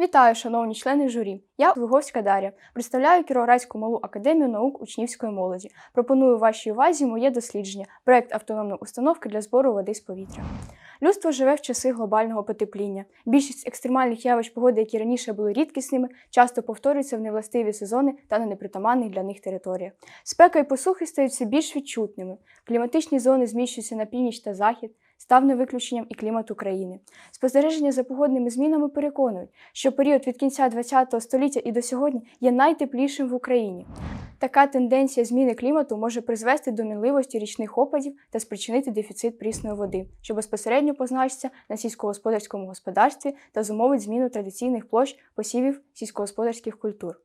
Вітаю, шановні члени журі. Я Виговська Дар'я, представляю Кіровоградську малу академію наук учнівської молоді. Пропоную вашій увазі моє дослідження проект автономної установки для збору води з повітря. Людство живе в часи глобального потепління. Більшість екстремальних явищ погоди, які раніше були рідкісними, часто повторюються в невластиві сезони та на непритаманних для них територіях. Спека і посухи стають все більш відчутними. Кліматичні зони зміщуються на північ та захід. Став не виключенням і клімат України. Спостереження за погодними змінами переконують, що період від кінця ХХ століття і до сьогодні є найтеплішим в Україні. Така тенденція зміни клімату може призвести до мінливості річних опадів та спричинити дефіцит прісної води, що безпосередньо позначиться на сільськогосподарському господарстві та зумовить зміну традиційних площ посівів сільськогосподарських культур.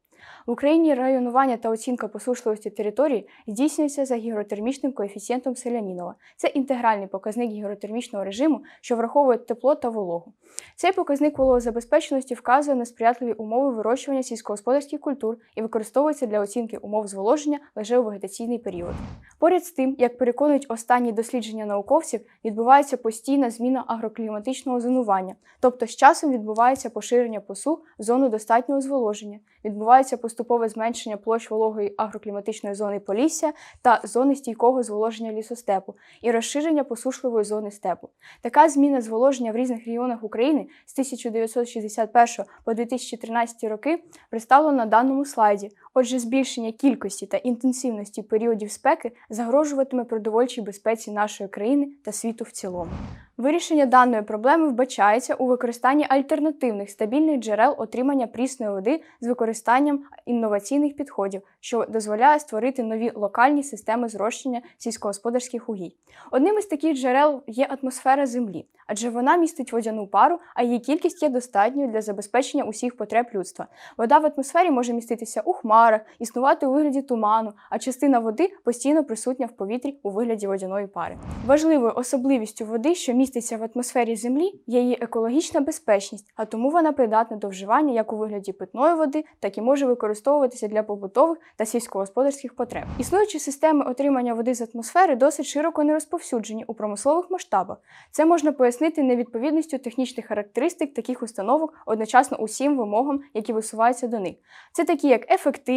В Україні районування та оцінка посушливості території здійснюється за гігротермічним коефіцієнтом Селянінова. Це інтегральний показник гігротермічного режиму, що враховує тепло та вологу. Цей показник вологозабезпеченості вказує на сприятливі умови вирощування сільськогосподарських культур і використовується для оцінки умов зволоження лише у вегетаційний період. Поряд з тим, як переконують останні дослідження науковців, відбувається постійна зміна агрокліматичного зонування, тобто з часом відбувається поширення посу в зону достатнього зволоження, відбувається поступове зменшення площ вологої агрокліматичної зони Полісся та зони стійкого зволоження лісостепу і розширення посушливої зони степу. Така зміна зволоження в різних регіонах України з 1961 по 2013 роки представлена на даному слайді. Отже, збільшення кількості та інтенсивності періодів спеки загрожуватиме продовольчій безпеці нашої країни та світу в цілому. Вирішення даної проблеми вбачається у використанні альтернативних стабільних джерел отримання прісної води з використанням інноваційних підходів, що дозволяє створити нові локальні системи зрощення сільськогосподарських угідь. Одним із таких джерел є атмосфера Землі, адже вона містить водяну пару, а її кількість є достатньою для забезпечення усіх потреб людства. Вода в атмосфері може міститися у хмарах, існувати у вигляді туману, а частина води постійно присутня в повітрі у вигляді водяної пари. Важливою особливістю води, що міститься в атмосфері Землі, є її екологічна безпечність, а тому вона придатна до вживання як у вигляді питної води, так і може використовуватися для побутових та сільськогосподарських потреб. Існуючі системи отримання води з атмосфери досить широко не розповсюджені у промислових масштабах. Це можна пояснити невідповідністю технічних характеристик таких установок одночасно усім вимогам, які висуваються до них. Це такі як ефективність,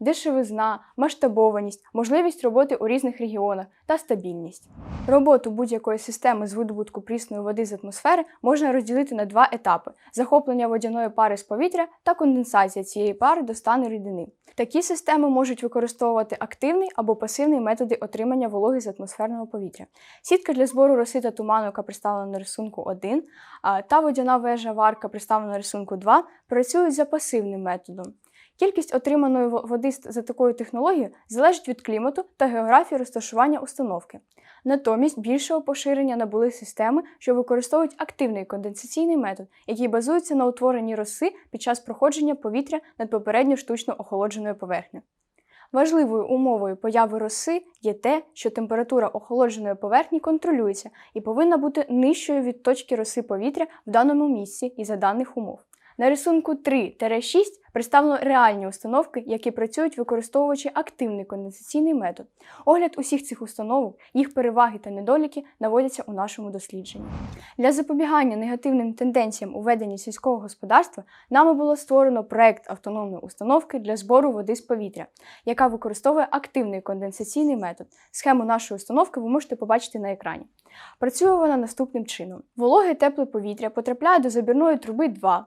дешевизна, масштабованість, можливість роботи у різних регіонах та стабільність. Роботу будь-якої системи з видобутку прісної води з атмосфери можна розділити на два етапи: захоплення водяної пари з повітря та конденсація цієї пари до стану рідини. Такі системи можуть використовувати активний або пасивний методи отримання вологи з атмосферного повітря. Сітка для збору роси та туману, яка представлена на рисунку 1, та водяна вежа варка, представлена на рисунку 2, працюють за пасивним методом. Кількість отриманої води за такою технологією залежить від клімату та географії розташування установки. Натомість більшого поширення набули системи, що використовують активний конденсаційний метод, який базується на утворенні роси під час проходження повітря над попередньо штучно охолодженою поверхнею. Важливою умовою появи роси є те, що температура охолодженої поверхні контролюється і повинна бути нижчою від точки роси повітря в даному місці і за даних умов. На рисунку 3-6 представлено реальні установки, які працюють використовуючи активний конденсаційний метод. Огляд усіх цих установок, їх переваги та недоліки наводяться у нашому дослідженні. Для запобігання негативним тенденціям у веденні сільського господарства нами було створено проект автономної установки для збору води з повітря, яка використовує активний конденсаційний метод. Схему нашої установки ви можете побачити на екрані. Працює вона наступним чином: вологе тепле повітря потрапляє до забірної труби 2.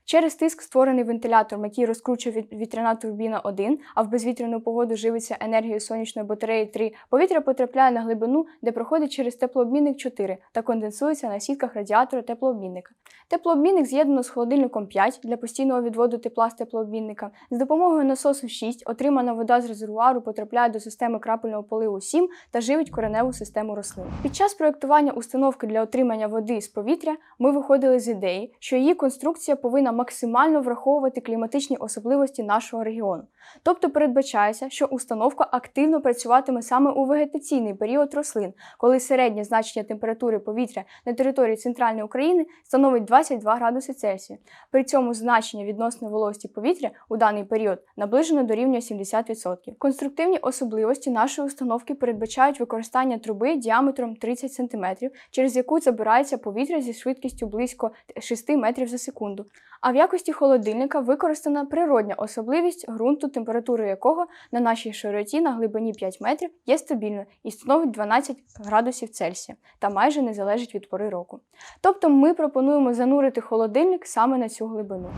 Через тиск створений вентилятором, який розкручує вітряна турбіна 1, а в безвітряну погоду живиться енергією сонячної батареї 3, повітря потрапляє на глибину, де проходить через теплообмінник 4 та конденсується на сітках радіатора теплообмінника. Теплообмінник з'єднано з холодильником 5 для постійного відводу тепла з теплообмінника. З допомогою насосу 6 отримана вода з резервуару потрапляє до системи крапельного поливу 7 та живить кореневу систему рослин. Під час проєктування установки для отримання води з повітря ми виходили з ідеї, що її конструкція повинна максимально враховувати кліматичні особливості нашого регіону. Тобто передбачається, що установка активно працюватиме саме у вегетаційний період рослин, коли середнє значення температури повітря на території центральної України становить 22 градуси Цельсія. При цьому значення відносної вологості повітря у даний період наближено до рівня 70%. Конструктивні особливості нашої установки передбачають використання труби діаметром 30 см, через яку забирається повітря зі швидкістю близько 6 метрів за секунду А в якості холодильника використана природня особливість ґрунту, температура якого на нашій широті на глибині 5 метрів є стабільною і становить 12 градусів Цельсія та майже не залежить від пори року. Тобто ми пропонуємо занурити холодильник саме на цю глибину.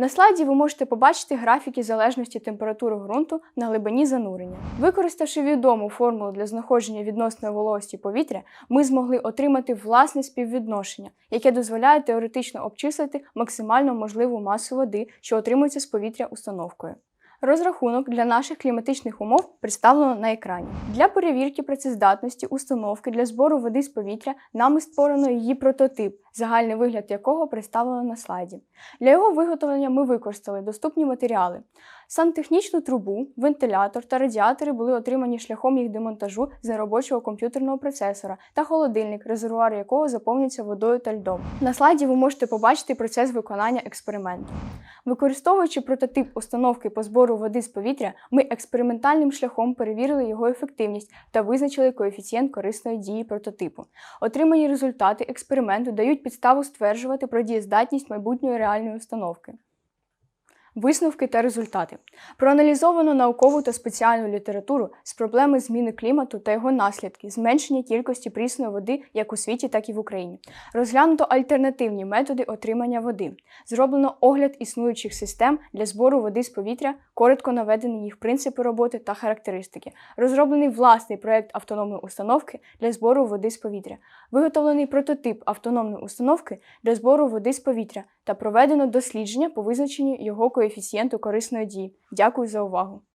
На слайді ви можете побачити графіки залежності температури ґрунту на глибині занурення. Використавши відому формулу для знаходження відносної вологості повітря, ми змогли отримати власне співвідношення, яке дозволяє теоретично обчислити максимально можливу масу води, що отримується з повітря установкою. Розрахунок для наших кліматичних умов представлено на екрані. Для перевірки працездатності установки для збору води з повітря нами створено її прототип, загальний вигляд якого представлено на слайді. Для його виготовлення ми використали доступні матеріали. Сантехнічну трубу, вентилятор та радіатори були отримані шляхом їх демонтажу з неробочого комп'ютерного процесора та холодильник, резервуар якого заповнюється водою та льдом. На слайді ви можете побачити процес виконання експерименту. Використовуючи прототип установки по збору води з повітря, ми експериментальним шляхом перевірили його ефективність та визначили коефіцієнт корисної дії прототипу. Отримані результати експерименту дають підставу стверджувати про дієздатність майбутньої реальної установки. Висновки та результати. Проаналізовано наукову та спеціальну літературу з проблеми зміни клімату та його наслідки, зменшення кількості прісної води як у світі, так і в Україні. Розглянуто альтернативні методи отримання води. Зроблено огляд існуючих систем для збору води з повітря, коротко наведені їх принципи роботи та характеристики. Розроблений власний проект автономної установки для збору води з повітря. Виготовлений прототип автономної установки для збору води з повітря та проведено дослідження по визначенню його коефіцієнту корисної дії. Дякую за увагу!